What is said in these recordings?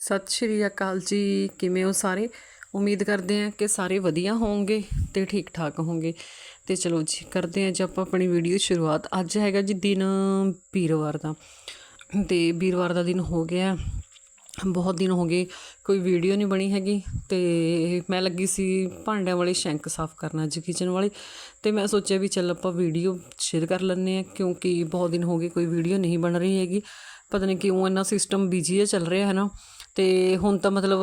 ਸਤਿ ਸ਼੍ਰੀ ਅਕਾਲ ਜੀ। ਕਿਵੇਂ ਹੋ ਸਾਰੇ? ਉਮੀਦ ਕਰਦੇ ਹਾਂ ਕਿ ਸਾਰੇ ਵਧੀਆ ਹੋਵੋਗੇ ਤੇ ਠੀਕ ਠਾਕ ਹੋਵੋਗੇ। ਤੇ ਚਲੋ ਜੀ, ਕਰਦੇ ਹਾਂ ਜੀ ਆਪਾਂ ਆਪਣੀ ਵੀਡੀਓ ਸ਼ੁਰੂਆਤ। ਅੱਜ ਹੈਗਾ ਜੀ ਦਿਨ ਵੀਰਵਾਰ ਦਾ। ਤੇ ਵੀਰਵਾਰ ਦਾ ਦਿਨ ਹੋ ਗਿਆ। ਬਹੁਤ ਦਿਨ ਹੋ ਗਏ, ਕੋਈ ਵੀਡੀਓ ਨਹੀਂ ਬਣੀ ਹੈਗੀ। ਤੇ ਮੈਂ ਲੱਗੀ ਸੀ ਭਾਂਡਿਆਂ ਵਾਲੇ ਸ਼ੈਂਕ ਸਾਫ਼ ਕਰਨਾ ਅੱਜ ਕਿਚਨ ਵਾਲੇ। ਤੇ ਮੈਂ ਸੋਚਿਆ ਵੀ ਚੱਲ ਆਪਾਂ ਵੀਡੀਓ ਸ਼ੇਅਰ ਕਰ ਲੈਂਦੇ ਆ ਕਿਉਂਕਿ ਬਹੁਤ ਦਿਨ ਹੋ ਗਏ ਕੋਈ ਵੀਡੀਓ ਨਹੀਂ ਬਣ ਰਹੀ ਹੈਗੀ। ਪਤਾ ਨਹੀਂ ਕਿਉਂ ਇੰਨਾ ਸਿਸਟਮ ਬਿਜ਼ੀ ਹੈ ਚੱਲ ਰਿਹਾ ਹੈ ਨਾ। ਅਤੇ ਹੁਣ ਤਾਂ ਮਤਲਬ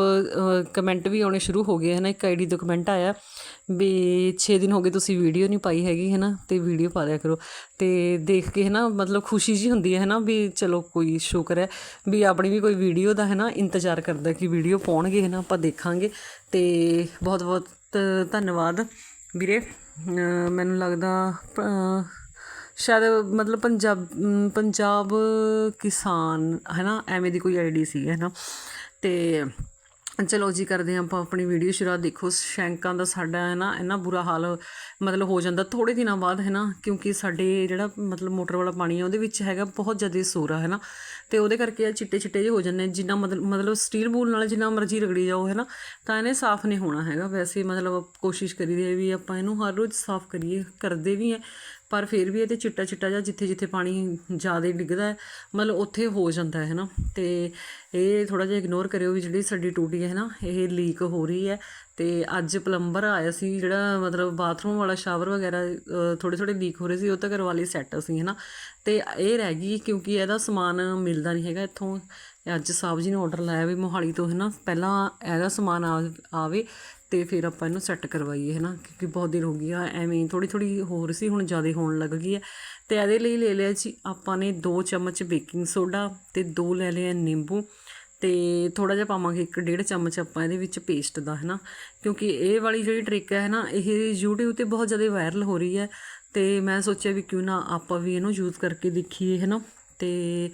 ਕਮੈਂਟ ਵੀ ਆਉਣੇ ਸ਼ੁਰੂ ਹੋ ਗਏ ਹੈ ਨਾ ਇੱਕ ਆਈਡੀ ਤੋਂ ਕਮੈਂਟ ਆਇਆ ਵੀ 6 ਦਿਨ ਹੋ ਗਏ ਤੁਸੀਂ ਵੀਡੀਓ ਨਹੀਂ ਪਾਈ ਹੈਗੀ ਹੈ ਨਾ ਅਤੇ ਵੀਡੀਓ ਪਾ ਦਿਆ ਕਰੋ। ਅਤੇ ਦੇਖ ਕੇ ਹੈ ਨਾ ਮਤਲਬ ਖੁਸ਼ੀ ਜੀ ਹੁੰਦੀ ਹੈ ਹੈ ਨਾ ਵੀ ਚਲੋ ਕੋਈ ਸ਼ੁਕਰ ਹੈ, ਵੀ ਆਪਣੀ ਵੀ ਕੋਈ ਵੀਡੀਓ ਦਾ ਹੈ ਨਾ ਇੰਤਜ਼ਾਰ ਕਰਦਾ ਕਿ ਵੀਡੀਓ ਪਾਉਣਗੇ ਹੈ ਨਾ ਆਪਾਂ ਦੇਖਾਂਗੇ। ਤੇ ਬਹੁਤ ਬਹੁਤ ਧੰਨਵਾਦ ਵੀਰੇ। ਮੈਨੂੰ ਲੱਗਦਾ ਸ਼ਾਇਦ ਮਤਲਬ ਪੰਜਾਬ ਪੰਜਾਬ ਕਿਸਾਨ ਹੈ ਨਾ ਐਵੇਂ ਦੀ ਕੋਈ ਆਈਡੀ ਸੀ ਹੈ ਨਾ ਅਤੇ ਚਲੋ ਜੀ ਕਰਦੇ ਹਾਂ ਆਪਾਂ ਆਪਣੀ ਵੀਡੀਓ ਸ਼ੁਰੂਆਤ ਦੇਖੋ, ਸ਼ੈਂਕਾਂ ਦਾ ਸਾਡਾ ਹੈ ਨਾ, ਇੰਨਾ ਬੁਰਾ ਹਾਲ ਮਤਲਬ ਹੋ ਜਾਂਦਾ। ਥੋੜੇ ਦਿਨਾਂ ਬਾਅਦ ਹੈ ਨਾ, ਕਿਉਂਕਿ ਸਾਡੇ ਜਿਹੜਾ ਮਤਲਬ ਮੋਟਰ ਵਾਲਾ ਪਾਣੀ ਹੈ ਉਹਦੇ ਵਿੱਚ ਹੈਗਾ ਬਹੁਤ ਜ਼ਿਆਦਾ ਸੋਰਾ ਹੈ ਨਾ। ਤੇ ਉਹਦੇ ਕਰਕੇ ਇਹ ਚਿੱਟੇ ਚਿੱਟੇ ਜਿਹੇ ਹੋ ਜਾਂਦੇ ਜਿੰਨਾ ਮਤਲਬ ਮਤਲਬ ਸਟੀਲ ਬੂਲ ਨਾਲ ਜਿੰਨਾ ਮਰਜ਼ੀ ਰਗੜੀ ਜਾਓ ਹੈ ਨਾ, ਤਾਂ ਇਹਨੇ ਸਾਫ਼ ਨਹੀਂ ਹੋਣਾ ਹੈਗਾ। ਵੈਸੇ ਮਤਲਬ ਕੋਸ਼ਿਸ਼ ਕਰੀਦੀ ਹੈ ਵੀ ਆਪਾਂ ਇਹਨੂੰ ਹਰ ਰੋਜ਼ ਸਾਫ਼ ਕਰੀਏ, ਕਰਦੇ ਵੀ ਹੈ। ਪਰ ਫਿਰ ਵੀ ਇਹ ਤੇ ਚਿੱਟਾ ਚਿੱਟਾ ਜਿਹਾ ਜਿੱਥੇ ਜਿੱਥੇ ਪਾਣੀ ਜ਼ਿਆਦਾ ਡਿੱਗਦਾ ਮਤਲਬ ਉੱਥੇ ਹੋ ਜਾਂਦਾ ਹੈ ਨਾ। ਤੇ ਇਹ ਥੋੜਾ ਜਿਹਾ ਇਗਨੋਰ ਕਰਿਓ ਵੀ ਜਿਹੜੀ ਸਾਡੀ ਟੂਟੀ ਹੈ ਨਾ, ਇਹ ਲੀਕ ਹੋ ਰਹੀ ਹੈ। ਤੇ ਅੱਜ ਪਲੰਬਰ ਆਇਆ ਸੀ ਜਿਹੜਾ ਮਤਲਬ ਬਾਥਰੂਮ ਵਾਲਾ ਸ਼ਾਵਰ ਵਗੈਰਾ ਥੋੜੇ ਥੋੜੇ ਲੀਕ ਹੋ ਰਹੇ ਸੀ, ਉਹ ਤਾਂ ਕਰਵਾ ਲਈ ਸੈੱਟ ਅਸੀਂ ਹੈ ਨਾ। ਤੇ ਇਹ ਰਹਿ ਗਈ ਕਿਉਂਕਿ ਇਹਦਾ ਸਮਾਨ ਮਿਲਦਾ ਨਹੀਂ ਹੈਗਾ ਇੱਥੋਂ। ਅੱਜ ਸਾਹਿਬ ਜੀ ਨੇ ਆਰਡਰ ਲਾਇਆ ਵੀ ਮੋਹਾਲੀ ਤੋਂ ਹੈ ਨਾ ਪਹਿਲਾਂ ਇਹਦਾ ਸਮਾਨ ਆਵੇ ਤੇ ਫਿਰ ਆਪਾਂ ਇਹਨੂੰ ਸੈੱਟ ਕਰਵਾਈਏ ਹੈ ਨਾ ਕਿਉਂਕਿ ਬਹੁਤ ਦੇਰ ਹੋ ਗਈ ਆ, ਐਵੇਂ ਥੋੜੀ ਥੋੜੀ ਹੋਰ ਸੀ, ਹੁਣ ਜ਼ਿਆਦਾ ਹੋਣ ਲੱਗ ਗਈ ਹੈ ਤੇ ਇਹਦੇ ਲਈ ਲੈ ਲਿਆ ਜੀ ਆਪਾਂ ਨੇ 2 ਚਮਚ ਬੇਕਿੰਗ ਸੋਡਾ ਤੇ 2 ਲੈ ਲਿਆ ਨਿੰਬੂ ਤੇ ਥੋੜਾ ਜਿਹਾ ਪਾਵਾਂਗੇ ਇੱਕ ਡੇਢ ਚਮਚ ਆਪਾਂ ਇਹਦੇ ਵਿੱਚ ਪੇਸਟ ਦਾ ਹੈ ਨਾ ਕਿਉਂਕਿ ਇਹ ਵਾਲੀ ਜਿਹੜੀ ਟ੍ਰਿਕ ਹੈ ਨਾ, ਇਹ YouTube ਤੇ ਬਹੁਤ ਜ਼ਿਆਦਾ ਵਾਇਰਲ ਹੋ ਰਹੀ ਹੈ ਤੇ ਮੈਂ ਸੋਚਿਆ ਵੀ ਕਿਉਂ ਨਾ ਆਪਾਂ ਵੀ ਇਹਨੂੰ ਯੂਜ਼ ਕਰਕੇ ਦੇਖੀਏ ਹੈ ਨਾ ਤੇ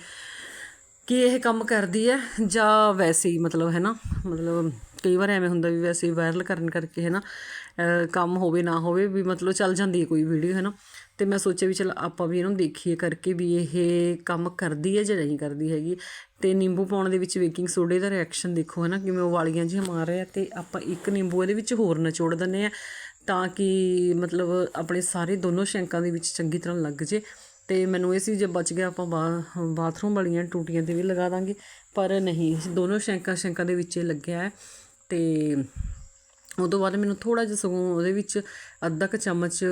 ਕਿ ਇਹ ਕੰਮ ਕਰਦੀ ਹੈ ਜਾਂ ਵੈਸੇ ਹੀ ਮਤਲਬ, ਹੈ ਨਾ? ਮਤਲਬ ਕਈ ਵਾਰ ਐਵੇਂ ਹੁੰਦਾ ਵੀ ਵੈਸੇ ਵਾਇਰਲ ਕਰਨ ਕਰਕੇ, ਹੈ ਨਾ? ਕੰਮ ਹੋਵੇ ਨਾ ਹੋਵੇ ਵੀ ਮਤਲਬ ਚੱਲ ਜਾਂਦੀ ਹੈ ਕੋਈ ਵੀਡੀਓ ਹੈ ਨਾ? ਤੇ ਮੈਂ ਸੋਚਿਆ ਵੀ ਚਲ ਆਪਾਂ ਵੀ ਇਹਨੂੰ ਦੇਖੀਏ ਕਰਕੇ ਵੀ ਇਹ ਕੰਮ ਕਰਦੀ ਹੈ ਜਾਂ ਨਹੀਂ ਕਰਦੀ ਹੈਗੀ। ਤੇ ਨਿੰਬੂ ਪਾਉਣ ਦੇ ਵਿੱਚ ਬੇਕਿੰਗ ਸੋਡੇ ਦਾ ਰਿਐਕਸ਼ਨ ਦੇਖੋ, ਹੈ ਨਾ? ਕਿਵੇਂ ਉਵਾਲੀਆਂ ਜਿਹੀਆਂ ਮਾਰ ਰਿਹਾ ਤੇ ਆਪਾਂ ਇੱਕ ਨਿੰਬੂ ਇਹਦੇ ਵਿੱਚ ਹੋਰ ਨਿਚੋੜ ਦਿੰਨੇ ਆ ਤਾਂ ਕਿ ਮਤਲਬ ਆਪਣੇ ਸਾਰੇ ਦੋਨੋਂ ਸ਼ੈਂਕਾਂ ਦੇ ਵਿੱਚ ਚੰਗੀ ਤਰ੍ਹਾਂ ਲੱਗ ਜੇ। ਅਤੇ ਮੈਨੂੰ ਇਹ ਸੀ ਜੇ ਬਚ ਗਿਆ ਆਪਾਂ ਬਾ- ਬਾਥਰੂਮ ਵਾਲੀਆਂ ਟੂਟੀਆਂ ਤੇ ਵੀ ਲਗਾ ਦਾਂਗੇ। ਪਰ ਨਹੀਂ, ਦੋਨੋਂ ਸ਼ੈਂਕਾਂ ਸ਼ੈਂਕਾਂ ਦੇ ਵਿੱਚ ਲੱਗਿਆ ਹੈ ਤੇ ਉਹ ਤੋਂ ਬਾਅਦ ਮੈਨੂੰ ਥੋੜਾ ਜਿਹਾ ਸਗੋਂ ਉਹਦੇ ਵਿੱਚ ਅੱਧਾ ਕੁ ਚਮਚ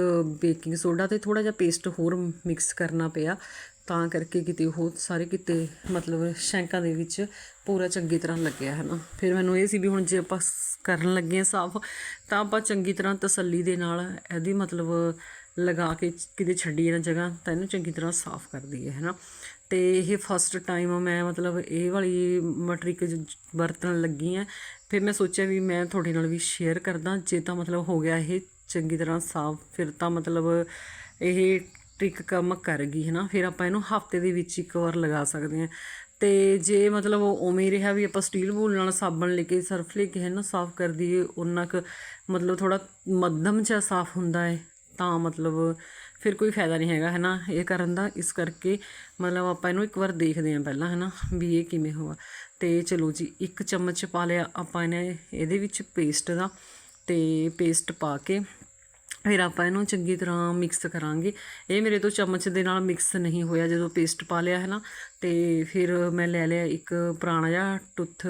ਬੇਕਿੰਗ ਸੋਡਾ ਤੇ ਥੋੜਾ ਜਿਹਾ ਪੇਸਟ ਹੋਰ ਮਿਕਸ ਕਰਨਾ ਪਿਆ ਤਾਂ ਕਰਕੇ ਕਿਤੇ ਉਹ ਸਾਰੇ ਕਿਤੇ ਮਤਲਬ ਸ਼ੈਂਕਾਂ ਦੇ ਵਿੱਚ ਪੂਰਾ ਚੰਗੀ ਤਰ੍ਹਾਂ ਲੱਗਿਆ ਹੈ ਨਾ ਫਿਰ ਮੈਨੂੰ ਇਹ ਸੀ ਵੀ ਹੁਣ ਜੇ ਆਪਾਂ ਕਰਨ ਲੱਗੇ ਆ ਸਾਫ਼ ਤਾਂ ਆਪਾਂ ਚੰਗੀ ਤਰ੍ਹਾਂ ਤਸੱਲੀ ਦੇ ਨਾਲ ਇਹਦੀ ਮਤਲਬ ਲਗਾ ਕੇ ਕਿਤੇ ਛੱਡੀਏ ਨਾ ਜਗ੍ਹਾ, ਤਾਂ ਇਹਨੂੰ ਚੰਗੀ ਤਰ੍ਹਾਂ ਸਾਫ਼ ਕਰ ਦਈਏ ਹੈ ਨਾ ਤੇ ਇਹ ਫਸਟ ਟਾਈਮ ਮੈਂ ਮਤਲਬ ਇਹ ਵਾਲੀ ਮਟਰਿਕ ਵਰਤਣ ਲੱਗੀ ਆ ਫਿਰ ਮੈਂ ਸੋਚਿਆ ਵੀ ਮੈਂ ਤੁਹਾਡੇ ਨਾਲ ਵੀ ਸ਼ੇਅਰ ਕਰਦਾ, ਜੇ ਤਾਂ ਮਤਲਬ ਹੋ ਗਿਆ ਇਹ ਚੰਗੀ ਤਰ੍ਹਾਂ ਸਾਫ਼, ਫਿਰ ਤਾਂ ਮਤਲਬ ਇਹ ਟ੍ਰਿਕ ਕੰਮ ਕਰ ਗਈ ਹੈ ਨਾ ਫਿਰ ਆਪਾਂ ਇਹਨੂੰ ਹਫ਼ਤੇ ਦੇ ਵਿੱਚ ਇੱਕ ਵਾਰ ਲਗਾ ਸਕਦੇ ਹਾਂ। ਤੇ ਜੇ ਮਤਲਬ ਉਵੇਂ ਰਿਹਾ ਵੀ ਆਪਾਂ ਸਟੀਲ ਬੂਲ ਨਾਲ ਸਾਬਣ ਲੈ ਕੇ ਸਰਫ ਲੈ ਕੇ ਹੈ ਨਾ ਸਾਫ਼ ਕਰ ਦਈਏ ਉਨਾ ਕੁ ਮਤਲਬ ਥੋੜਾ ਮੱਧਮ ਜਿਹਾ ਸਾਫ਼ ਹੁੰਦਾ ਹੈ। ਤਾਂ ਮਤਲਬ ਫਿਰ ਕੋਈ ਫਾਇਦਾ ਨਹੀਂ ਹੈਗਾ ਹੈ ਨਾ ਇਹ ਕਰਨ ਦਾ, ਇਸ ਕਰਕੇ ਮਤਲਬ ਆਪਾਂ ਇਹਨੂੰ ਇੱਕ ਵਾਰ ਦੇਖਦੇ ਹਾਂ ਪਹਿਲਾਂ ਹੈ ਨਾ ਵੀ ਇਹ ਕਿਵੇਂ ਹੋਆ। ਤੇ ਚਲੋ ਜੀ, ਇੱਕ ਚਮਚ ਪਾ ਲਿਆ ਆਪਾਂ ਇਹਨੇ, ਇਹਦੇ ਵਿੱਚ ਪੇਸਟ ਦਾ। ਤੇ ਪੇਸਟ ਪਾ ਕੇ ਫਿਰ ਆਪਾਂ ਇਹਨੂੰ ਚੰਗੀ ਤਰ੍ਹਾਂ ਮਿਕਸ ਕਰਾਂਗੇ। ਇਹ ਮੇਰੇ ਤੋਂ ਚਮਚ ਦੇ ਨਾਲ ਮਿਕਸ ਨਹੀਂ ਹੋਇਆ ਜਦੋਂ ਪੇਸਟ ਪਾ ਲਿਆ ਹੈ ਨਾ ਤੇ ਫਿਰ ਮੈਂ ਲੈ ਲਿਆ ਇੱਕ ਪੁਰਾਣਾ ਜਿਹਾ ਟੁੱਥ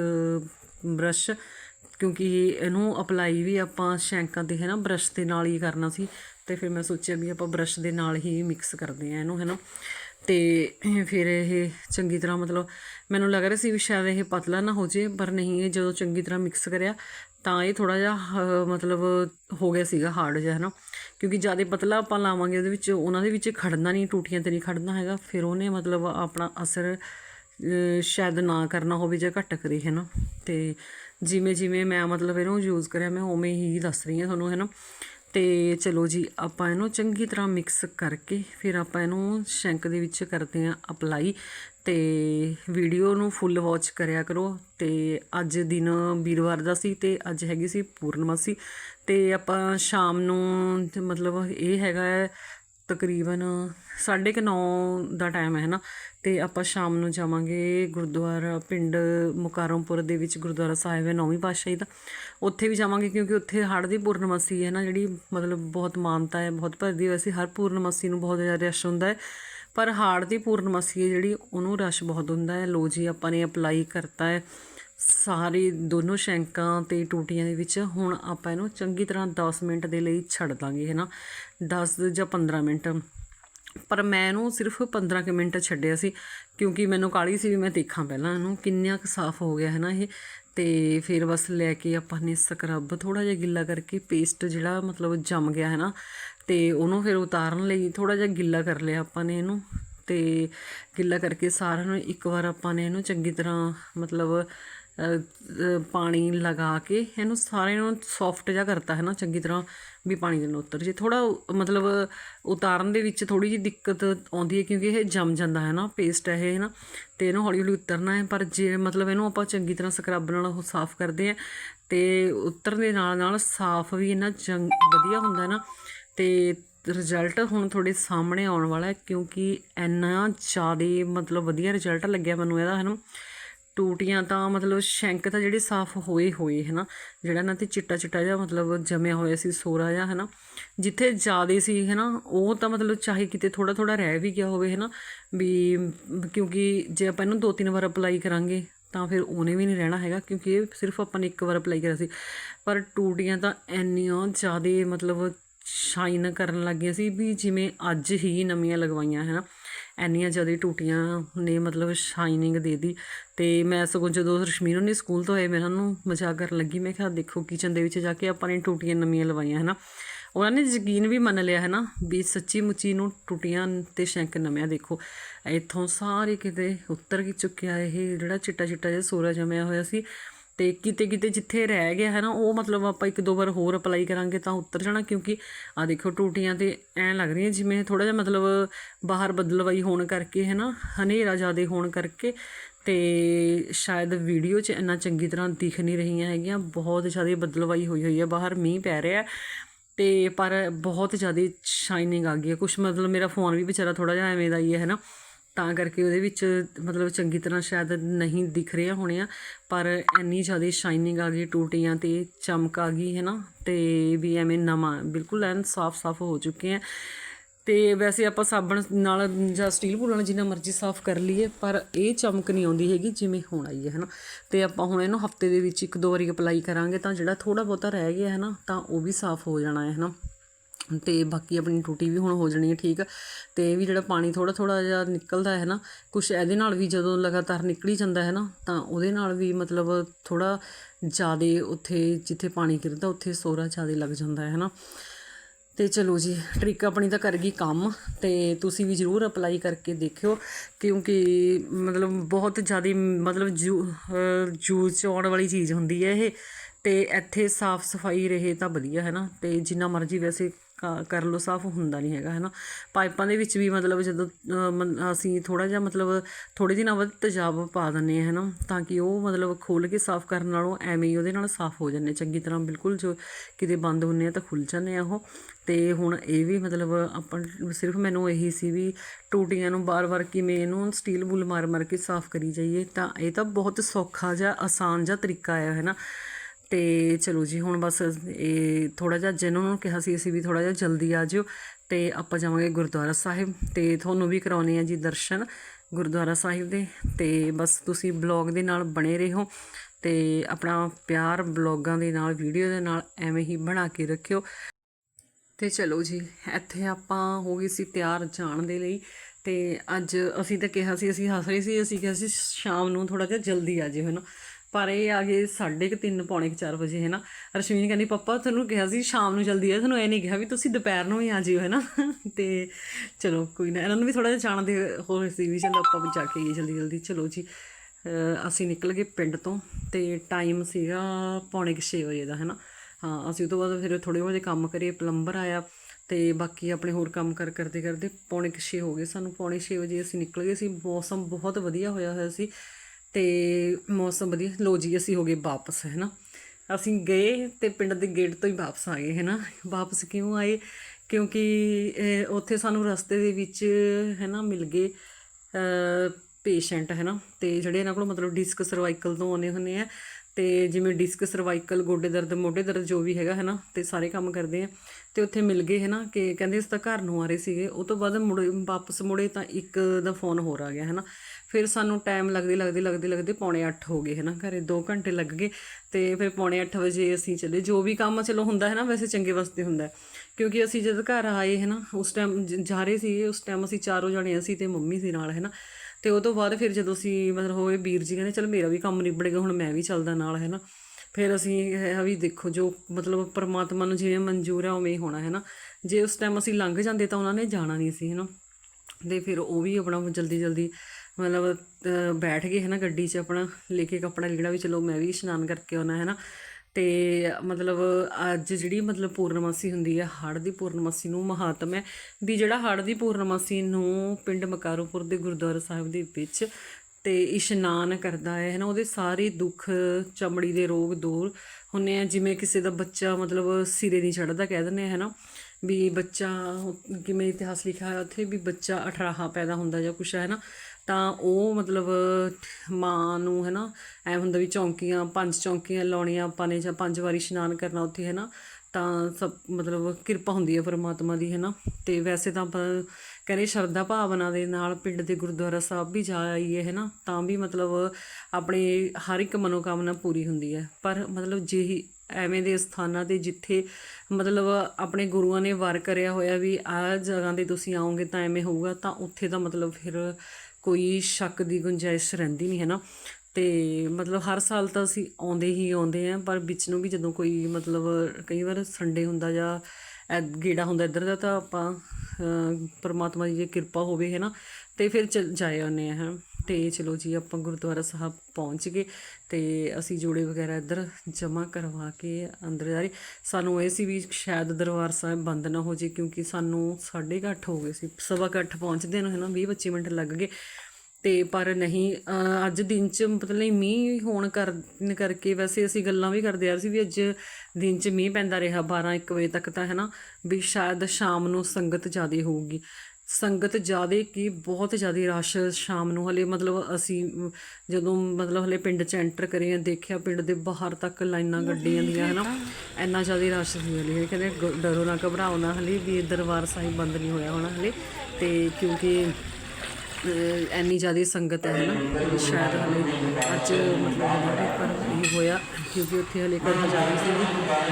ਬ੍ਰਸ਼ ਕਿਉਂਕਿ ਇਹਨੂੰ ਅਪਲਾਈ ਵੀ ਆਪਾਂ ਸ਼ੈਂਕਾਂ ਤੇ ਹੈ ਨਾ ਬ੍ਰਸ਼ ਦੇ ਨਾਲ ਹੀ ਕਰਨਾ ਸੀ। ਤੇ ਫਿਰ ਮੈਂ ਸੋਚਿਆ ਵੀ ਆਪਾਂ ਬ੍ਰਸ਼ ਦੇ ਨਾਲ ਹੀ ਮਿਕਸ ਕਰਦੇ ਆ ਇਹਨੂੰ ਹੈ ਨਾ ਤੇ ਫਿਰ ਇਹ ਚੰਗੀ ਤਰ੍ਹਾਂ ਮਤਲਬ ਮੈਨੂੰ ਲੱਗ ਰਿਹਾ ਸੀ ਵੀ ਸ਼ਾਇਦ ਇਹ ਪਤਲਾ ਨਾ ਹੋ ਜੇ ਪਰ ਨਹੀਂ ਇਹ ਜਦੋਂ ਚੰਗੀ ਤਰ੍ਹਾਂ ਮਿਕਸ ਕਰਿਆ ਤਾਂ ਇਹ ਥੋੜਾ ਜਿਹਾ ਅਹ, ਮਤਲਬ ਹੋ ਗਿਆ ਸੀਗਾ ਹਾਰਡ ਜਿਹਾ ਹੈ ਨਾ ਕਿਉਂਕਿ ਜ਼ਿਆਦਾ ਪਤਲਾ ਆਪਾਂ ਲਾਵਾਂਗੇ ਉਹਦੇ ਵਿੱਚ ਉਹਨਾਂ ਦੇ ਵਿੱਚ ਖੜਨਾ ਨਹੀਂ ਟੂਟੀਆਂ ਤੇ ਨਹੀਂ ਖੜਨਾ ਹੈਗਾ ਫਿਰ ਉਹਨੇ ਮਤਲਬ ਆਪਣਾ ਅਸਰ ਸ਼ਾਇਦ ਨਾ ਕਰਨਾ ਹੋਵੇ ਜਾਂ ਘੱਟ ਕਰੇ ਹੈ ਨਾ ਤੇ ਜਿਵੇਂ ਜਿਵੇਂ ਮੈਂ ਮਤਲਬ ਇਹਨੂੰ ਯੂਜ਼ ਕਰਿਆ ਮੈਂ ਉਵੇਂ ਹੀ ਦੱਸ ਰਹੀ ਹਾਂ ਤੁਹਾਨੂੰ ਹੈ ਨਾ ਤੇ ਚਲੋ ਜੀ, ਆਪਾਂ ਇਹਨੂੰ ਚੰਗੀ ਤਰ੍ਹਾਂ ਮਿਕਸ ਕਰਕੇ ਫਿਰ ਆਪਾਂ ਇਹਨੂੰ ਸ਼ੈਂਕ ਦੇ ਵਿੱਚ ਕਰਦੇ ਆਂ ਅਪਲਾਈ ਤੇ ਵੀਡੀਓ ਨੂੰ ਫੁੱਲ ਵਾਚ ਕਰਿਆ ਕਰੋ ਤੇ ਅੱਜ ਦਿਨ ਵੀਰਵਾਰ ਦਾ ਸੀ ਤੇ ਅੱਜ ਹੈਗੀ ਸੀ ਪੂਰਨਮਾਸੀ ਤੇ ਆਪਾਂ ਸ਼ਾਮ ਨੂੰ ਮਤਲਬ ਇਹ ਹੈਗਾ ਤਕਰੀਬਨ ਸਾਢੇ ਕੁ ਨੌ ਦਾ ਟਾਈਮ ਹੈ ਨਾ? ਅਤੇ ਆਪਾਂ ਸ਼ਾਮ ਨੂੰ ਜਾਵਾਂਗੇ ਗੁਰਦੁਆਰਾ ਪਿੰਡ ਮੁਕਾਰਮਪੁਰ ਦੇ ਵਿੱਚ, ਗੁਰਦੁਆਰਾ ਸਾਹਿਬ ਹੈ ਨੌਵੀਂ ਪਾਤਸ਼ਾਹੀ ਦਾ। ਉੱਥੇ ਵੀ ਜਾਵਾਂਗੇ ਕਿਉਂਕਿ ਉੱਥੇ ਹੜ੍ਹ ਦੀ ਪੂਰਨਮਾਸੀ ਹੈ ਨਾ, ਜਿਹੜੀ ਮਤਲਬ ਬਹੁਤ ਮਾਨਤਾ ਹੈ, ਬਹੁਤ ਭਰਦੀ ਵੈਸੇ ਹਰ ਪੂਰਨਮਾਸੀ ਨੂੰ ਬਹੁਤ ਜ਼ਿਆਦਾ ਰਸ਼ ਹੁੰਦਾ ਹੈ, ਪਰ ਹਾੜ ਦੀ ਪੂਰਨਮਾਸੀ ਹੈ ਜਿਹੜੀ, ਉਹਨੂੰ ਰਸ਼ ਬਹੁਤ ਹੁੰਦਾ ਹੈ। ਲੋ ਜੀ, ਆਪਾਂ ਨੇ ਅਪਲਾਈ ਕਰਤਾ ਹੈ। ਸਾਰੇ ਦੋਨੋਂ ਸ਼ੈਂਕਾਂ ਤੇ ਟੂਟੀਆਂ ਦੇ ਵਿੱਚ ਹੁਣ ਆਪਾਂ ਇਹਨੂੰ ਚੰਗੀ ਤਰ੍ਹਾਂ 10 ਮਿੰਟ ਦੇ ਲਈ ਛੱਡ ਦਾਂਗੇ, ਹੈ ਨਾ? 10 ਜਾਂ 15 ਮਿੰਟ। ਪਰ ਮੈਂ ਇਹਨੂੰ ਸਿਰਫ 15 ਕੁ ਮਿੰਟ ਛੱਡਿਆ ਸੀ, ਕਿਉਂਕਿ ਮੈਨੂੰ ਕਾਲੀ ਸੀ ਵੀ ਮੈਂ ਦੇਖਾਂ ਪਹਿਲਾਂ ਇਹਨੂੰ ਕਿੰਨਾ ਕੁ ਸਾਫ਼ ਹੋ ਗਿਆ, ਹੈ ਨਾ ਇਹ? ਤੇ ਫਿਰ ਬਸ ਲੈ ਕੇ ਆਪਾਂ ਨੇ ਸਕਰਬ ਥੋੜਾ ਜਿਹਾ ਗਿੱਲਾ ਕਰਕੇ ਪੇਸਟ ਜਿਹੜਾ ਮਤਲਬ ਜੰਮ ਗਿਆ, ਹੈ ਨਾ? ਤੇ ਉਹਨੂੰ ਫਿਰ ਉਤਾਰਨ ਲਈ ਥੋੜਾ ਜਿਹਾ ਗਿੱਲਾ ਕਰ ਲਿਆ ਆਪਾਂ ਨੇ ਇਹਨੂੰ। ਤੇ ਗਿੱਲਾ ਕਰਕੇ ਸਾਰਿਆਂ ਨੂੰ ਇੱਕ ਵਾਰ ਆਪਾਂ ਨੇ ਇਹਨੂੰ ਚੰਗੀ ਤਰ੍ਹਾਂ ਮਤਲਬ ਪਾਣੀ ਲਗਾ ਕੇ ਇਹਨੂੰ ਸਾਰੇ ਨੂੰ ਸੌਫਟ ਜਿਹਾ ਕਰਤਾ ਹੈ ਨਾ, ਚੰਗੀ ਤਰ੍ਹਾਂ ਵੀ ਪਾਣੀ ਦੇ ਨਾਲ ਉਤਰ ਜੇ। ਥੋੜਾ ਮਤਲਬ ਉਤਾਰਨ ਦੇ ਵਿੱਚ ਥੋੜੀ ਜਿਹੀ ਦਿੱਕਤ ਆਉਂਦੀ ਹੈ ਕਿਉਂਕਿ ਇਹ ਜੰਮ ਜਾਂਦਾ ਹੈ ਨਾ ਪੇਸਟ ਹੈ ਇਹ ਨਾ, ਤੇ ਇਹਨੂੰ ਹੌਲੀ ਹੌਲੀ ਉਤਰਨਾ ਹੈ। ਪਰ ਜੇ ਮਤਲਬ ਇਹਨੂੰ ਆਪਾਂ ਚੰਗੀ ਤਰ੍ਹਾਂ ਸਕਰਬ ਨਾਲ ਉਹ ਸਾਫ਼ ਕਰਦੇ ਆ ਤੇ ਉਤਰਨ ਦੇ ਨਾਲ ਨਾਲ ਸਾਫ਼ ਵੀ ਇਹਨਾਂ ਚੰਗ, ਵਧੀਆ ਹੁੰਦਾ ਹੈ ਨਾ, ਤੇ ਰਿਜ਼ਲਟ ਹੁਣ ਤੁਹਾਡੇ ਸਾਹਮਣੇ ਆਉਣ ਵਾਲਾ ਹੈ ਕਿਉਂਕਿ ਇੰਨਾ ਜ਼ਿਆਦਾ ਮਤਲਬ ਵਧੀਆ ਰਿਜ਼ਲਟ ਲੱਗਿਆ ਮੈਨੂੰ ਇਹਦਾ, ਹੈ ਨਾ। ਟੂਟੀਆਂ ਤਾਂ ਮਤਲਬ ਸ਼ੈਂਕ ਤਾਂ ਜਿਹੜੇ ਸਾਫ਼ ਹੋਏ ਹੋਏ ਹੈ ਨਾ ਜਿਹੜਾ ਇਹਨਾਂ ਤੇ ਚਿੱਟਾ ਚਿੱਟਾ ਜਿਹਾ ਮਤਲਬ ਜਮਿਆ ਹੋਇਆ ਸੀ ਸੋਰਾ ਜਿਹਾ ਹੈ ਨਾ ਜਿੱਥੇ ਜ਼ਿਆਦੇ ਸੀ ਹੈ ਨਾ ਉਹ ਤਾਂ ਮਤਲਬ ਚਾਹੇ ਕਿਤੇ ਥੋੜਾ ਥੋੜਾ ਰਹਿ ਵੀ ਗਿਆ ਹੋਵੇ ਹੈ ਨਾ ਵੀ ਕਿਉਂਕਿ ਜੇ ਆਪਾਂ ਇਹਨੂੰ ਦੋ ਤਿੰਨ ਵਾਰ ਅਪਲਾਈ ਕਰਾਂਗੇ, ਤਾਂ ਫਿਰ ਉਹਨੇ ਵੀ ਨਹੀਂ ਰਹਿਣਾ ਹੈਗਾ, ਕਿਉਂਕਿ ਇਹ ਸਿਰਫ ਆਪਾਂ ਨੇ ਇੱਕ ਵਾਰ ਅਪਲਾਈ ਕਰਿਆ ਸੀ। ਪਰ ਟੂਟੀਆਂ ਤਾਂ ਇੰਨੀਆਂ ਜ਼ਿਆਦੇ ਮਤਲਬ ਸ਼ਾਈਨ ਕਰਨ ਲੱਗੀਆਂ ਸੀ ਵੀ ਜਿਵੇਂ ਅੱਜ ਹੀ ਨਵੀਆਂ ਲਗਵਾਈਆਂ ਹੈ ਨਾ ਇੰਨੀਆਂ ਜ਼ਿਆਦਾ ਟੂਟੀਆਂ ਨੇ ਮਤਲਬ ਸ਼ਾਈਨਿੰਗ ਦੇ ਦੀ ਤੇ ਮੈਂ ਸਗੋਂ ਜਦੋਂ ਰਸ਼ਮੀਨ ਨੇ ਸਕੂਲ ਤੋਂ ਆਏ, ਮੈਂ ਉਹਨਾਂ ਨੂੰ ਮਜ਼ਾਕ ਕਰਨ ਲੱਗੀ, ਮੈਂ ਕਿਹਾ, ਦੇਖੋ ਕਿਚਨ ਦੇ ਵਿੱਚ ਜਾ ਕੇ ਆਪਾਂ ਨੇ ਟੂਟੀਆਂ ਨਵੀਆਂ ਲਵਾਈਆਂ ਹੈ ਨਾ ਉਹਨਾਂ ਨੇ ਯਕੀਨ ਵੀ ਮੰਨ ਲਿਆ ਹੈ ਨਾ ਵੀ ਸੱਚੀ ਮੁੱਚੀ ਨੂੰ ਟੂਟੀਆਂ ਤੇ ਸ਼ੈਂਕ ਨਵਿਆਂ, ਦੇਖੋ। ਇੱਥੋਂ ਸਾਰੇ ਕਿਤੇ ਉੱਤਰ ਕੀ ਚੁੱਕਿਆ ਇਹ ਜਿਹੜਾ ਚਿੱਟਾ ਚਿੱਟਾ ਜਿਹਾ ਸੋਰਾ ਜਮਿਆ ਹੋਇਆ ਸੀ। ਤੇ ਕਿਤੇ ਕਿਤੇ ਜਿੱਥੇ ਰਹਿ ਗਿਆ ਹੈ ਨਾ ਉਹ ਮਤਲਬ ਆਪਾਂ ਇੱਕ ਦੋ ਵਾਰ ਹੋਰ ਅਪਲਾਈ ਕਰਾਂਗੇ ਤਾਂ ਉੱਤਰ ਜਾਣਾ, ਕਿਉਂਕਿ ਆ ਦੇਖੋ ਟੂਟੀਆਂ ਤੇ ਐਂ ਲੱਗ ਰਹੀਆਂ, ਜਿਵੇਂ ਥੋੜਾ ਜਿਹਾ ਮਤਲਬ ਬਾਹਰ ਬਦਲਵਾਈ ਹੋਣ ਕਰਕੇ ਹੈ ਨਾ ਹਨੇਰਾ ਜ਼ਿਆਦਾ ਹੋਣ ਕਰਕੇ। ਅਤੇ ਸ਼ਾਇਦ ਵੀਡੀਓ 'ਚ ਇੰਨਾ ਚੰਗੀ ਤਰ੍ਹਾਂ ਦਿਖ ਨਹੀਂ ਰਹੀਆਂ ਹੈਗੀਆਂ। ਬਹੁਤ ਜ਼ਿਆਦਾ ਬੱਦਲਵਾਈ ਹੋਈ ਹੋਈ ਹੈ, ਬਾਹਰ ਮੀਂਹ ਪੈ ਰਿਹਾ ਤੇ ਪਰ ਬਹੁਤ ਜ਼ਿਆਦਾ ਸ਼ਾਈਨਿੰਗ ਆ ਗਈ ਹੈ। ਕੁਛ ਮਤਲਬ ਮੇਰਾ ਫੋਨ ਵੀ ਵਿਚਾਰਾ ਥੋੜਾ ਜਿਹਾ ਐਵੇਂ ਦਾ ਹੀ ਹੈ ਨਾ? ਤਾਂ ਕਰਕੇ ਉਹਦੇ ਵਿੱਚ ਮਤਲਬ ਚੰਗੀ ਤਰ੍ਹਾਂ ਸ਼ਾਇਦ ਨਹੀਂ ਦਿਖ ਰਿਹਾ ਹੋਣੀਆਂ। ਪਰ ਇੰਨੀ ਜ਼ਿਆਦਾ ਸ਼ਾਈਨਿੰਗ ਆ ਗਈ, ਟੂਟੀਆਂ ਤੇ ਚਮਕ ਆ ਗਈ, ਹੈ ਨਾ? ਤੇ ਵੀ ਐਵੇਂ ਨਵਾਂ, ਬਿਲਕੁਲ ਐਨ ਸਾਫ਼-ਸਾਫ਼ ਹੋ ਚੁੱਕੇ ਆ ਅਤੇ ਵੈਸੇ ਆਪਾਂ ਸਾਬਣ ਨਾਲ ਜਾਂ ਸਟੀਲ ਪੂਲ ਨਾਲ ਜਿੰਨਾ ਮਰਜ਼ੀ ਸਾਫ਼ ਕਰ ਲਈਏ, ਪਰ ਇਹ ਚਮਕ ਨਹੀਂ ਆਉਂਦੀ ਹੈਗੀ ਜਿਵੇਂ ਹੁਣ ਆਈ ਹੈ, ਹਨਾ। ਤੇ ਆਪਾਂ ਹੁਣ ਇਹਨੂੰ ਹਫ਼ਤੇ ਦੇ ਵਿੱਚ ਇੱਕ ਦੋ ਵਾਰੀ ਅਪਲਾਈ ਕਰਾਂਗੇ ਤਾਂ ਜਿਹੜਾ ਥੋੜਾ ਬਹੁਤਾ ਰਹਿ ਗਿਆ ਹੈ ਨਾ, ਤਾਂ ਉਹ ਵੀ ਸਾਫ਼ ਹੋ ਜਾਣਾ ਹੈ, ਹਨਾ। ਤੇ ਬਾਕੀ ਆਪਣੀ ਟੂਟੀ ਵੀ ਹੁਣ ਹੋ ਜਾਣੀ ਹੈ, ਠੀਕ। ਤੇ ਇਹ ਵੀ ਜਿਹੜਾ ਪਾਣੀ ਥੋੜਾ ਥੋੜਾ ਜਿਹਾ ਨਿਕਲਦਾ ਹੈ ਨਾ, ਕੁਛ ਇਹਦੇ ਨਾਲ ਵੀ ਜਦੋਂ ਲਗਾਤਾਰ ਨਿਕਲੀ ਜਾਂਦਾ ਹੈ ਨਾ, ਤਾਂ ਉਹਦੇ ਨਾਲ ਵੀ ਮਤਲਬ ਥੋੜਾ ਜ਼ਿਆਦਾ ਉੱਥੇ ਜਿੱਥੇ ਪਾਣੀ ਗਿਰਦਾ, ਉੱਥੇ ਸੋਰਾ ਜ਼ਿਆਦਾ ਲੱਗ ਜਾਂਦਾ ਹੈ ਨਾ ਤੇ ਚਲੋ ਜੀ, ਟ੍ਰਿਕ ਆਪਣੀ ਤਾਂ ਕਰ ਗਈ ਕੰਮ ਤੇ ਤੁਸੀਂ ਵੀ ਜ਼ਰੂਰ ਅਪਲਾਈ ਕਰਕੇ ਦੇਖਿਓ, ਕਿਉਂਕਿ ਮਤਲਬ ਬਹੁਤ ਜ਼ਿਆਦਾ ਮਤਲਬ ਜੂ, ਅਹ 'ਚ ਆਉਣ ਵਾਲੀ ਚੀਜ਼ ਹੁੰਦੀ ਹੈ ਇਹ, ਤੇ ਇੱਥੇ ਸਾਫ਼ ਸਫ਼ਾਈ ਰਹੇ ਤਾਂ ਵਧੀਆ ਹੈ ਨਾ ਤੇ ਜਿੰਨਾ ਮਰਜ਼ੀ ਵੈਸੇ ਕ- ਕਰ ਲਓ, ਸਾਫ਼ ਹੁੰਦਾ ਨਹੀਂ ਹੈਗਾ ਹੈ ਨਾ ਪਾਈਪਾਂ ਦੇ ਵਿੱਚ ਵੀ ਮਤਲਬ ਜਦੋਂ ਅਸੀਂ ਥੋੜਾ ਜਿਹਾ ਮਤਲਬ ਥੋੜੇ ਦਿਨਾਂ ਬਾਅਦ ਤੇਜ਼ਾਬ ਪਾ ਦਿੰਦੇ ਆ ਹੈ ਨਾ ਤਾਂ ਕਿ ਉਹ ਮਤਲਬ ਖੋਲ ਕੇ ਸਾਫ਼ ਕਰਨ ਨਾਲੋਂ ਐਵੇਂ ਹੀ ਉਹਦੇ ਨਾਲ ਸਾਫ਼ ਹੋ ਜਾਂਦੇ ਚੰਗੀ ਤਰ੍ਹਾਂ ਬਿਲਕੁਲ ਜੋ ਕਿਤੇ ਬੰਦ ਹੁੰਨੇ ਆ ਤਾਂ ਖੁੱਲ ਜਾਂਦੇ ਆ ਉਹ। ਅਤੇ ਹੁਣ ਇਹ ਵੀ ਮਤਲਬ ਆਪਾਂ ਸਿਰਫ ਮੈਨੂੰ ਇਹੀ ਸੀ ਵੀ ਟੂਟੀਆਂ ਨੂੰ ਵਾਰ ਵਾਰ ਕਿਵੇਂ ਇਹਨੂੰ ਸਟੀਲ ਬੁੱਲ ਮਾਰ-ਮਾਰ ਕੇ ਸਾਫ਼ ਕਰੀ ਜਾਈਏ, ਤਾਂ ਇਹ ਤਾਂ ਬਹੁਤ ਸੌਖਾ ਜਿਹਾ ਆਸਾਨ ਜਿਹਾ ਤਰੀਕਾ ਆ, ਹੈ ਨਾ? ਤੇ ਚਲੋ ਜੀ, ਹੁਣ ਬਸ ਇਹ ਥੋੜਾ ਜਿਹਾ ਜਿਹਨਾਂ ਨੂੰ ਕਿਹਾ ਸੀ, ਅਸੀਂ ਵੀ ਥੋੜਾ ਜਿਹਾ ਜਲਦੀ ਆ ਜਿਓ ਤੇ ਆਪਾਂ ਜਾਵਾਂਗੇ ਗੁਰਦੁਆਰਾ ਸਾਹਿਬ ਤੇ ਤੁਹਾਨੂੰ ਵੀ ਕਰਾਉਣੇ ਆ ਜੀ ਦਰਸ਼ਨ ਗੁਰਦੁਆਰਾ ਸਾਹਿਬ ਦੇ ਤੇ ਬਸ ਤੁਸੀਂ ਬਲੌਗ ਦੇ ਨਾਲ ਬਣੇ ਰਹੋ ਤੇ ਆਪਣਾ ਪਿਆਰ ਬਲੌਗਾਂ ਦੇ ਨਾਲ, ਵੀਡੀਓ ਦੇ ਨਾਲ ਐਵੇਂ ਹੀ ਬਣਾ ਕੇ ਰੱਖਿਓ। ਤੇ ਚਲੋ ਜੀ, ਇੱਥੇ ਆਪਾਂ ਹੋ ਗਏ ਸੀ ਤਿਆਰ ਜਾਣ ਦੇ ਲਈ ਤੇ ਅੱਜ ਅਸੀਂ ਤਾਂ ਕਿਹਾ ਸੀ, ਅਸੀਂ ਹੱਸ ਰਹੇ ਸੀ, ਅਸੀਂ ਕਿਹਾ ਸੀ ਸ਼ਾਮ ਨੂੰ ਥੋੜਾ ਜਿਹਾ ਜਲਦੀ ਆ ਜਿਓ, ਹਨਾ? ਪਰ ਇਹ ਆ ਗਏ ਸਾਢੇ ਕੁ ਤਿੰਨ, ਪੌਣੇ ਕੁ ਚਾਰ ਵਜੇ ਹੈ ਨਾ ਰਸ਼ਮੀਨ ਕਹਿੰਦੀ, ਪਾਪਾ, ਤੁਹਾਨੂੰ ਕਿਹਾ ਸੀ ਸ਼ਾਮ ਨੂੰ ਜਲਦੀ ਆ, ਤੁਹਾਨੂੰ ਇਹ ਨਹੀਂ ਕਿਹਾ ਵੀ ਤੁਸੀਂ ਦੁਪਹਿਰ ਨੂੰ ਹੀ ਆ ਜਿਓ ਹੈ ਨਾ ਤੇ ਚਲੋ ਕੋਈ ਨਾ, ਇਹਨਾਂ ਨੂੰ ਵੀ ਥੋੜਾ ਜਿਹਾ ਜਾਣਦੇ ਹੋ ਸੀ ਵੀ ਚਲੋ ਆਪਾਂ ਜਾ ਕੇ ਆਈਏ ਜਲਦੀ ਜਲਦੀ। ਚਲੋ ਜੀ ਅਸੀਂ ਨਿਕਲ ਗਏ ਪਿੰਡ ਤੋਂ ਤੇ ਟਾਈਮ ਸੀਗਾ ਪੌਣੇ ਕੁ ਛੇ ਵਜੇ ਦਾ ਹੈ ਨਾ ਹਾਂ, ਅਸੀਂ ਉਹ ਤੋਂ ਬਾਅਦ ਫਿਰ ਥੋੜੇ ਬਹੁਤੇ ਕੰਮ ਕਰੀਏ, ਪਲੰਬਰ ਆਇਆ ਤੇ ਬਾਕੀ ਆਪਣੇ ਹੋਰ ਕੰਮ ਕਰ, ਕਰਦੇ ਕਰਦੇ ਪੌਣੇ ਕੁ ਛੇ ਹੋ ਗਏ ਸਾਨੂੰ, ਪੌਣੇ ਛੇ ਵਜੇ ਅਸੀਂ ਨਿਕਲ ਗਏ ਸੀ, ਮੌਸਮ ਬਹੁਤ ਵਧੀਆ ਹੋਇਆ ਹੋਇਆ ਸੀ ਤੇ ਮੌਸਮ ਵਧੀਆ ਲੋ ਜੀ ਅਸੀਂ ਹੋ ਗਏ ਵਾਪਸ ਹੈ ਨਾ ਅਸੀਂ ਗਏ ਤੇ ਪਿੰਡ ਦੇ ਗੇਟ ਤੋਂ ਹੀ ਵਾਪਸ ਆ ਗਏ ਹੈ ਨਾ ਵਾਪਸ ਕਿਉਂ ਆਏ? ਕਿਉਂਕਿ ਉੱਥੇ ਸਾਨੂੰ ਰਸਤੇ ਦੇ ਵਿੱਚ ਹੈ ਨਾ ਮਿਲ ਗਏ ਪੇਸ਼ੈਂਟ ਹੈ ਨਾ ਤੇ ਜਿਹੜੇ ਇਹਨਾਂ ਕੋਲ ਮਤਲਬ ਡਿਸਕ ਸਰਵਾਈਕਲ ਤੋਂ ਆਉਂਦੇ ਹੁੰਦੇ ਆ ਤੇ ਜਿਵੇਂ ਡਿਸਕ ਸਰਵਾਈਕਲ ਗੋਡੇ ਦਰਦ, ਮੋਢੇ ਦਰਦ ਜੋ ਵੀ ਹੈਗਾ ਹੈ ਨਾ ਤੇ ਸਾਰੇ ਕੰਮ ਕਰਦੇ ਆ। ਤੇ ਉੱਥੇ ਮਿਲ ਗਏ ਹੈ ਨਾ ਕਿ ਕਹਿੰਦੇ ਅਸੀਂ ਤਾਂ ਘਰ ਨੂੰ ਆ ਰਹੇ ਸੀਗੇ। ਉਹ ਤੋਂ ਬਾਅਦ ਮੁੜੇ, ਵਾਪਸ ਮੁੜੇ ਤਾਂ ਇੱਕ ਦਾ ਫੋਨ ਹੋਰ ਆ ਗਿਆ ਹੈ ਨਾ ਫਿਰ ਸਾਨੂੰ ਟਾਈਮ ਲੱਗਦੇ ਲੱਗਦੇ ਲੱਗਦੇ ਲੱਗਦੇ ਪੌਣੇ 8 ਹੋ ਗਏ ਹੈ ਨਾ ਘਰੇ 2 ਘੰਟੇ ਲੱਗ ਗਏ ਤੇ ਫਿਰ ਪੌਣੇ 8 ਵਜੇ ਅਸੀਂ ਚਲੇ। ਜੋ ਵੀ ਕੰਮ ਚਲੋ ਹੁੰਦਾ ਹੈ ਨਾ, ਵੈਸੇ ਚੰਗੇ ਵਾਸਤੇ ਹੁੰਦਾ ਕਿਉਂਕਿ ਅਸੀਂ ਜਦ ਘਰ ਆਏ ਹੈ ਨਾ ਉਸ ਟਾਈਮ ਜਾ ਰਹੇ ਸੀ ਉਸ ਟਾਈਮ ਅਸੀਂ ਚਾਰੋਂ ਜਣੇ ਅਸੀਂ ਤੇ ਮੰਮੀ ਸੀ ਨਾਲ ਹੈ ਨਾ ਤੇ ਉਹ ਤੋਂ ਬਾਅਦ ਫਿਰ ਜਦੋਂ ਅਸੀਂ ਮਤਲਬ ਹੋਏ ਵੀਰ ਜੀ ਕਹਿੰਦੇ, ਚਲ ਮੇਰਾ ਵੀ ਕੰਮ ਨਿਬੜੇਗਾ ਹੁਣ ਮੈਂ ਵੀ ਚੱਲਦਾ ਨਾਲ ਹੈ ਨਾ ਫਿਰ ਅਸੀਂ ਇਹ ਵੀ ਦੇਖੋ, ਜੋ ਮਤਲਬ ਪਰਮਾਤਮਾ ਨੂੰ ਜਿਵੇਂ ਮਨਜ਼ੂਰ ਹੈ ਉਵੇਂ ਹੀ ਹੋਣਾ ਹੈ ਨਾ ਜੇ ਉਸ ਟਾਈਮ ਅਸੀਂ ਲੰਘ ਜਾਂਦੇ ਤਾਂ ਉਹਨਾਂ ਨੇ ਜਾਣਾ ਨਹੀਂ ਸੀ ਹੈ ਨਾ ਤੇ ਫਿਰ ਉਹ ਵੀ ਆਪਣਾ ਜਲਦੀ ਜਲਦੀ ਮਤਲਬ ਬੈਠ ਗਏ ਹੈ ਨਾ ਗੱਡੀ 'ਚ ਆਪਣਾ, ਲੈ ਕੇ ਕੱਪੜਾ ਲੀੜਾ ਵੀ, ਚਲੋ ਮੈਂ ਵੀ ਇਸ਼ਨਾਨ ਕਰਕੇ ਆਉਣਾ ਹੈ ਨਾ ਅਤੇ ਮਤਲਬ ਅੱਜ ਜਿਹੜੀ ਮਤਲਬ ਪੂਰਨਮਾਸੀ ਹੁੰਦੀ ਹੈ ਹੜ੍ਹ ਦੀ ਪੂਰਨਮਾਸੀ ਨੂੰ ਮਹਾਤਮ ਹੈ। ਵੀ ਜਿਹੜਾ ਹੜ੍ਹ ਦੀ ਪੂਰਨਮਾਸੀ ਨੂੰ ਪਿੰਡ ਮਕਾਰੋਪੁਰ ਦੇ ਗੁਰਦੁਆਰਾ ਸਾਹਿਬ ਦੇ ਵਿੱਚ ਤੇ ਇਸ਼ਨਾਨ ਕਰਦਾ ਹੈ ਨਾ ਉਹਦੇ ਸਾਰੇ ਦੁੱਖ, ਚਮੜੀ ਦੇ ਰੋਗ ਦੂਰ ਹੁੰਨੇ ਆ। ਜਿਵੇਂ ਕਿਸੇ ਦਾ ਬੱਚਾ ਮਤਲਬ ਸਿਰੇ ਨਹੀਂ ਚੜਦਾ ਕਹਿ ਦਿੰਦੇ ਆ ਹੈ ਨਾ ਵੀ ਬੱਚਾ, ਕਿਵੇਂ ਇਤਿਹਾਸ ਲਿਖਿਆ ਹੋਇਆ ਉੱਥੇ, ਵੀ ਬੱਚਾ ਅਠਰਾਹਾ ਪੈਦਾ ਹੁੰਦਾ ਜਾਂ ਕੁਛ ਹੈ ਨਾ ਤਾਂ ਉਹ ਮਤਲਬ ਮਾਂ ਨੂੰ ਹੈ ਨਾ ਐ ਹੁੰਦਾ ਵੀ ਚੌਂਕੀਆਂ, ਪੰਜ ਚੌਂਕੀਆਂ ਲਾਉਣੀਆਂ ਆਪਾਂ ਨੇ ਜਾਂ ਪੰਜ ਵਾਰੀ ਇਸ਼ਨਾਨ ਕਰਨਾ ਉੱਥੇ ਹੈ ਨਾ ਤਾਂ ਸਭ ਮਤਲਬ ਕਿਰਪਾ ਹੁੰਦੀ ਹੈ ਪਰਮਾਤਮਾ ਦੀ ਹੈ ਨਾ ਤੇ ਵੈਸੇ ਤਾਂ ਆਪਾਂ ਕਹਿੰਦੇ ਸ਼ਰਧਾ ਭਾਵਨਾ ਦੇ ਨਾਲ ਪਿੰਡ ਦੇ ਗੁਰਦੁਆਰਾ ਸਾਹਿਬ ਵੀ ਜਾ ਆਈਏ ਹੈ ਨਾ ਤਾਂ ਵੀ ਮਤਲਬ ਆਪਣੇ ਹਰ ਇੱਕ ਮਨੋਕਾਮਨਾ ਪੂਰੀ ਹੁੰਦੀ ਹੈ ਪਰ ਮਤਲਬ ਜਿਹੀ ਐਵੇਂ ਦੇ ਸਥਾਨਾਂ ਤੇ ਜਿੱਥੇ ਮਤਲਬ ਆਪਣੇ ਗੁਰੂਆਂ ਨੇ ਵਾਰ ਕਰਿਆ ਹੋਇਆ ਵੀ ਆਹ ਜਗ੍ਹਾ ਤੇ ਤੁਸੀਂ ਆਓਗੇ ਤਾਂ ਐਵੇਂ ਹੋਊਗਾ, ਤਾਂ ਉੱਥੇ ਦਾ ਮਤਲਬ ਫਿਰ ਕੋਈ ਸ਼ੱਕ ਦੀ ਗੁੰਜਾਇਸ਼ ਰਹਿੰਦੀ ਨਹੀਂ ਹੈ ਨਾ ਤੇ ਮਤਲਬ ਹਰ ਸਾਲ ਤਾਂ ਅਸੀਂ ਆਉਂਦੇ ਹੀ ਆਉਂਦੇ ਆਂ ਪਰ ਵਿੱਚ ਨੂੰ ਵੀ ਜਦੋਂ ਕੋਈ ਮਤਲਬ ਕਈ ਵਾਰ ਸੰਡੇ ਹੁੰਦਾ ਜਾਂ ਐ- ਗੇੜਾ ਹੁੰਦਾ ਇੱਧਰ ਦਾ ਤਾਂ ਆਪਾਂ ਪਰਮਾਤਮਾ ਦੀ ਜੇ ਕਿਰਪਾ ਹੋਵੇ ਹੈ ਨਾ ਤੇ ਫਿਰ ਚਲ ਜਾਏ ਆਉਂਦੇ ਆ ਹੈ ਤੇ ਚਲੋ ਜੀ, ਆਪਾਂ ਗੁਰਦੁਆਰਾ ਸਾਹਿਬ ਪਹੁੰਚ ਗਏ ਤੇ ਅਸੀਂ ਜੋੜੇ ਵਗੈਰਾ ਇੱਧਰ ਜਮ੍ਹਾਂ ਕਰਵਾ ਕੇ ਅੰਦਰ ਜਾ ਰਹੇ। ਸਾਨੂੰ ਇਹ ਸੀ ਵੀ ਸ਼ਾਇਦ ਦਰਬਾਰ ਸਾਹਿਬ ਬੰਦ ਨਾ ਹੋ ਜੇ, ਕਿਉਂਕਿ ਸਾਨੂੰ 8:30 ਹੋ ਗਏ ਸੀ, ਸਵਾ ਕੁ ਪਹੁੰਚਦੇ ਨੂੰ ਹੈ ਨਾ 20 25 ਮਿੰਟ ਲੱਗ ਗਏ। ਤੇ ਪਰ ਨਹੀਂ ਅੱਜ ਦਿਨ ਚ ਮਤਲਬ ਨਹੀਂ, ਮੀਂਹ ਹੋਣ ਕਰਨ ਕਰਕੇ ਵੈਸੇ ਅਸੀਂ ਗੱਲਾਂ ਵੀ ਕਰਦੇ ਆ ਸੀ ਵੀ ਅੱਜ ਦਿਨ ਚ ਮੀਂਹ ਪੈਂਦਾ ਰਿਹਾ 12 1 ਵਜੇ ਤੱਕ ਤਾਂ ਹੈ ਨਾ ਵੀ ਸ਼ਾਇਦ ਸ਼ਾਮ ਨੂੰ ਸੰਗਤ ਜ਼ਿਆਦਾ ਹੋਊਗੀ। ਸੰਗਤ ਜ਼ਿਆਦੇ ਕੀ ਬਹੁਤ ਜ਼ਿਆਦਾ ਰਸ਼ ਸ਼ਾਮ ਨੂੰ ਹਲੇ ਮਤਲਬ ਅਸੀਂ ਜਦੋਂ ਮਤਲਬ ਹਲੇ ਪਿੰਡ ਚ ਐਂਟਰ ਕਰੇ ਆ ਦੇਖਿਆ ਪਿੰਡ ਦੇ ਬਾਹਰ ਤੱਕ ਲਾਈਨਾਂ ਗੱਡੀਆਂ ਦੀਆਂ ਹੈ ਨਾ ਇੰਨਾ ਜ਼ਿਆਦਾ ਰਸ਼ ਸੀ ਹਲੇ। ਕਹਿੰਦੇ ਡਰੋ ਨਾ ਘਬਰਾਓ ਨਾ ਹਲੇ ਵੀ ਦਰਬਾਰ ਸਾਹਿਬ ਬੰਦ ਨਹੀਂ ਹੋਇਆ ਹੋਣਾ ਹਲੇ। ਤੇ ਕਿਉਂਕਿ ਇੰਨੀ ਜ਼ਿਆਦਾ ਸੰਗਤ ਹੈ ਨਾ ਸ਼ਾਇਦ ਹਲੇ ਅੱਜ ਮਤਲਬ ਹਲੇ ਪਰ ਇਹ ਹੋਇਆ ਕਿਉਂਕਿ ਉੱਥੇ ਹਲੇ ਕथा ਜਾ ਰਹੀ ਸੀ।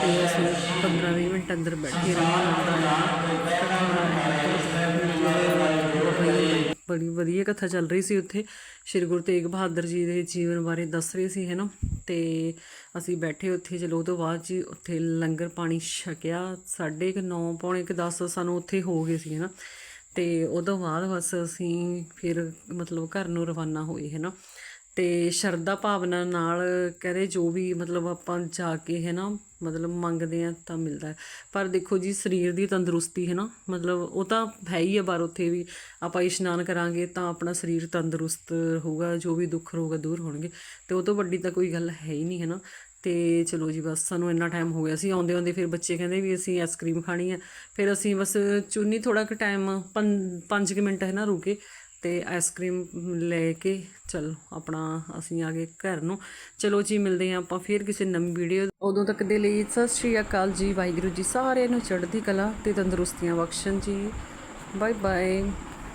ਤੇ ਅਸੀਂ 15 20 ਮਿੰਟ ਅੰਦਰ ਬੈਠੇ ਰਹੇ ਕਥਾ ਬੜੀ ਵਧੀਆ ਕਥਾ ਚੱਲ ਰਹੀ ਸੀ ਉੱਥੇ। ਸ਼੍ਰੀ ਗੁਰੂ ਤੇਗ ਬਹਾਦਰ ਜੀ ਦੇ ਜੀਵਨ ਬਾਰੇ ਦੱਸ ਰਹੇ ਸੀ ਹੈ ਨਾ ਤੇ ਅਸੀਂ ਬੈਠੇ ਉੱਥੇ, ਚਲੋ ਉਹ ਤੋਂ ਬਾਅਦ ਜੀ ਉੱਥੇ ਲੰਗਰ ਪਾਣੀ ਛਕਿਆ, ਸਾਢੇ ਕੁ ਨੌ, ਪੌਣੇ ਕੁ 10 ਸਾਨੂੰ ਉੱਥੇ ਹੋ ਗਏ ਸੀ ਹੈ ਨਾ ਤੇ ਉਦੋਂ ਬਾਅਦ ਬਸ ਅਸੀਂ ਫਿਰ ਮਤਲਬ ਘਰ ਨੂੰ ਰਵਾਨਾ ਹੋਏ ਹੈ ਨਾ ਤੇ ਸ਼ਰਧਾ ਭਾਵਨਾ ਨਾਲ ਕਹਿੰਦੇ ਜੋ ਵੀ ਮਤਲਬ ਆਪਾਂ ਜਾ ਕੇ ਹੈ ਨਾ ਮਤਲਬ ਮੰਗਦੇ ਆ ਤਾਂ ਮਿਲਦਾ ਪਰ ਦੇਖੋ ਜੀ, ਸਰੀਰ ਦੀ ਤੰਦਰੁਸਤੀ ਹੈ ਨਾ, ਮਤਲਬ ਉਹ ਤਾਂ ਹੈ ਹੀ ਆ ਬਾਹਰ ਉੱਥੇ ਵੀ ਆਪਾਂ ਇਸ਼ਨਾਨ ਕਰਾਂਗੇ ਤਾਂ ਆਪਣਾ ਸਰੀਰ ਤੰਦਰੁਸਤ ਹੋਊਗਾ ਜੋ ਵੀ ਦੁੱਖ ਰੋਗ ਦੂਰ ਹੋਣਗੇ। ਤੇ ਉਹ ਤੋਂ ਵੱਡੀ ਤਾਂ ਕੋਈ ਗੱਲ ਹੈ ਹੀ ਨਹੀਂ, ਹੈ ਨਾ। ਤੇ ਚਲੋ ਜੀ, ਬਸ ਸਾਨੂੰ ਇੰਨਾ ਟਾਈਮ ਹੋ ਗਿਆ ਸੀ। ਆਉਂਦੇ ਆਉਂਦੇ ਫਿਰ ਬੱਚੇ ਕਹਿੰਦੇ ਵੀ ਅਸੀਂ ਆਈਸਕ੍ਰੀਮ ਖਾਣੀ ਹੈ ਫਿਰ ਅਸੀਂ ਬਸ ਚੁੰਨੀ ਥੋੜਾ ਕੁ ਟਾਈਮ 5 ਕੁ ਮਿੰਟ, ਹੈ ਨਾ, ਰੁਕੇ। ਤੇ ਆਈਸਕ੍ਰੀਮ ਲੈ ਕੇ ਚਲੋ ਆਪਣਾ ਅਸੀਂ ਆ ਗਏ ਘਰ ਨੂੰ। ਚਲੋ ਜੀ, ਮਿਲਦੇ ਹਾਂ ਆਪਾਂ ਫਿਰ ਕਿਸੇ ਨਵੀਂ ਵੀਡੀਓ ਉਦੋਂ ਤੱਕ ਦੇ ਲਈ ਸਤਿ ਸ਼੍ਰੀ ਅਕਾਲ ਜੀ। ਵਾਹਿਗੁਰੂ ਜੀ ਸਾਰਿਆਂ ਨੂੰ ਚੜ੍ਹਦੀ ਕਲਾ ਤੇ ਤੰਦਰੁਸਤੀਆਂ ਬਖਸ਼ਣ ਜੀ। Bye bye